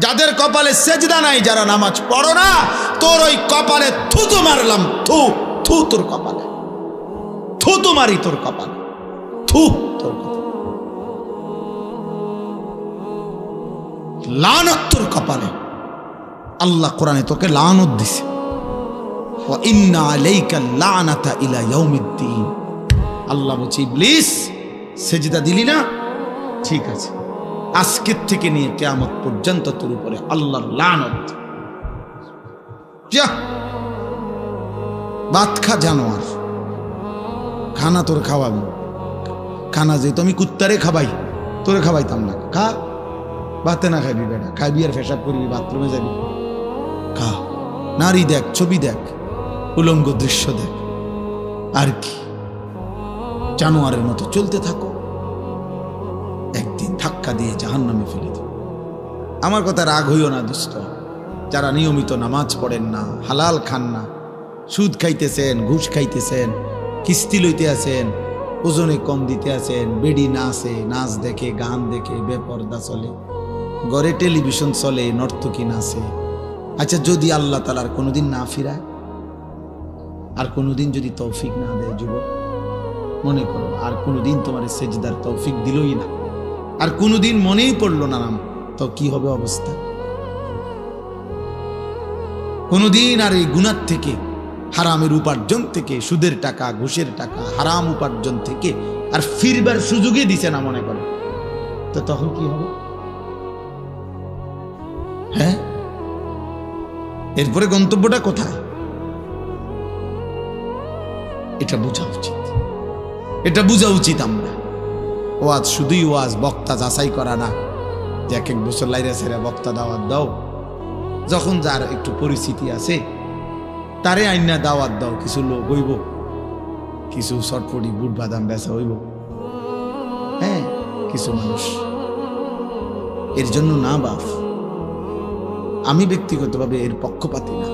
যাদের কপালে সেজদা নাই, যারা নামাজ পড়ো না, তোর ওই কপালে থুতু মারলাম। থু থু তোর কপালে। থুতু মারি তোর কপালে। থু তোর লানত তোর কপালে। আল্লাহ কোরআনে তোকে লানত দিছে। আল্লাহ বলছে, ইবলিস, সেজদা দিলি না? ঠিক আছে। আজকের থেকে নিয়ে কেয়ামত পর্যন্ত তোর উপরে আল্লাহর লানত। ভাত খা, জানোয়ার। খানা তোর খাওয়াবো। খানা যে তুমি কুত্তারে খাবাই, তোরে খাবাইতাম না। খা। ভাতে না খাইবি বেটা। খাইবি আর ফেসাব করবি, বাথরুমে যাবি। খা। নারী দেখ, ছবি দেখ, উলঙ্গ দৃশ্য দেখ। আর কি? জানোয়ারের মতো চলতে থাকো। ধাক্কা দিয়ে জাহান নামে ফেলে দেব আমার কথা রাগ হইও না, দুষ্ট। যারা নিয়মিত নামাজ পড়েন না, হালাল খান না, সুদ খাইতেছেন, ঘুষ খাইতেছেন, কিস্তি লইতে আছেন, ওজনে কম দিতে আছেন, বেডি নাচে, নাচ দেখে, গান দেখে, বেপর্দা চলে, ঘরে টেলিভিশন চলে, নর্তকী নাচে। আচ্ছা যদি আল্লাহ তালার কোনোদিন না ফিরায়, আর কোনোদিন যদি তৌফিক না দেয় যুবক, মনে করো, আর কোনোদিন তোমার সেজদার তৌফিক দিলই না। আর কোনোদিন মনেই পড়ল না নাম তো কি হবে অবস্থা? কোনোদিন আর এই গুণার থেকে, হারামের উপার্জন থেকে, সুদের টাকা, ঘুষের টাকা, হারাম উপার্জন থেকে আর ফিরবার সুযোগই দিছে না মনে করো। তো তখন কি হবে? হ্যাঁ? এরপরে গন্তব্যটা কোথায়? এটা বোঝা উচিত। এটা বোঝা উচিত আমরা। ওয়াজ শুধুই ওয়াজ, বক্তা যাচাই করা না। যে এক এক বছর লাইরা সেরা বক্তা দাওয়াত দাও। যখন যার একটু পরিস্থিতি আছে, তারে আইনা দাওয়াত দাও, কিছু লোক হইব। কিছু চটপটি বুট বাদাম বেচা হইব। হ্যাঁ কিছু মানুষ। এর জন্য না বাফ আমি ব্যক্তিগতভাবে এর পক্ষপাতি না।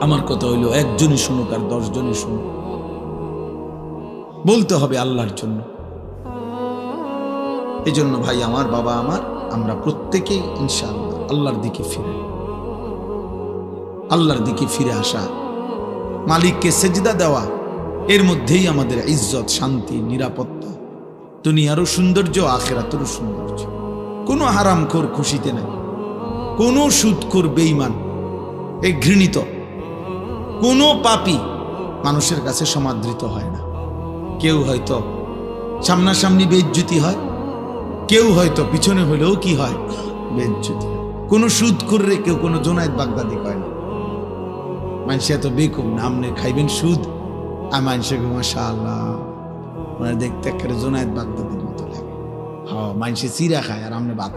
আমার কথা হইল, একজনই শুনুক আর দশজনই শুনুক। বলতে হবে আল্লাহর জন্য। এই জন্য ভাই আমার বাবা আমার, আমরা প্রত্যেকেই ইনশাআল্লাহ আল্লাহর দিকে ফিরে। আল্লাহর দিকে ফিরে আসা। মালিককে সেজদা দেওয়া, এর মধ্যেই আমাদের ইজ্জত, শান্তি, নিরাপত্তা। দুনিয়ারও সৌন্দর্য, আখেরাতেরও সৌন্দর্য। কোনো হারামখোর খুশিতে নাই। কোনো সুদখোর বেইমান এই ঘৃণিত। কোনো পাপি মানুষের কাছে সমাদৃত হয় না। কেউ হয়তো সামনাসামনি বেজ্জুতি হয় কেউ হয়তো পিছনে হলেও কি হয়? বেজ্জুতি কোনো সুদ করলে কেউ কোনো জোনায়ত বাগদাদি হয় না। মানুষে এত বেকুব না আপনি খাইবেন সুদ। আর মানুষে মাসা আল্লাহ মানে দেখতে একেবারে জোনায়ত বাগদাদির মতো লাগে। মানুষে চিরা খায় আর ভাত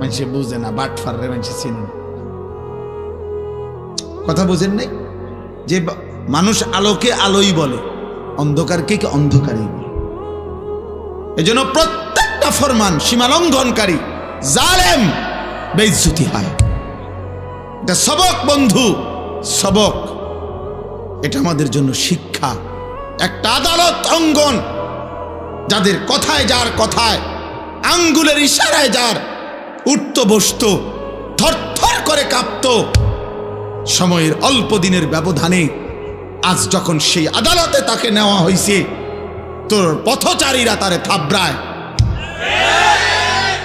মানুষে বুঝে না, বাট ফাররে মানুষে চিনে কথা বুঝেন নাই? যে মানুষ আলোকে আলোই বলে, অন্ধকারকে কি অন্ধকারই বলে। এজন্য প্রত্যেকটা ফরমান সীমালঙ্ঘনকারী, জালেম, বেইজ্জতি হয়। এটা সবক, বন্ধু, সবক। এটা আমাদের জন্য শিক্ষা, একটা আদালত অঙ্গন, যাদের কথায় যার কথায়, আঙ্গুলের ইশারায় যার, উঠত, বসত, থরথর করে কাঁপত। সময়ের অল্প দিনের ব্যবধানে আজ যখন সেই আদালতে তাকে নেওয়া হয়েছে তোর পথচারীরা তারে থাবড়ায়।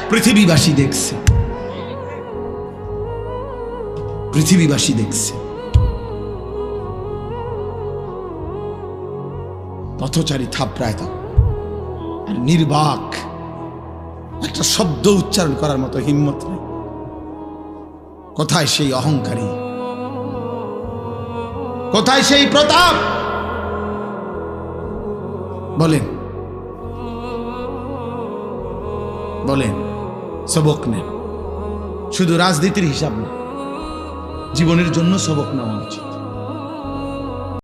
পৃথিবীবাসী দেখছে। পৃথিবীবাসী দেখছে। পথচারী থাপড়ায় তো। আর নির্বাক, একটা শব্দ উচ্চারণ করার মতো হিম্মত নেই। কোথায় সেই অহংকারী? কোথায় সেই প্রতাপ? বলেন। বলেন সবক নেন। শুধু রাজনীতির হিসাব না জীবনের জন্য সবক নেওয়া উচিত।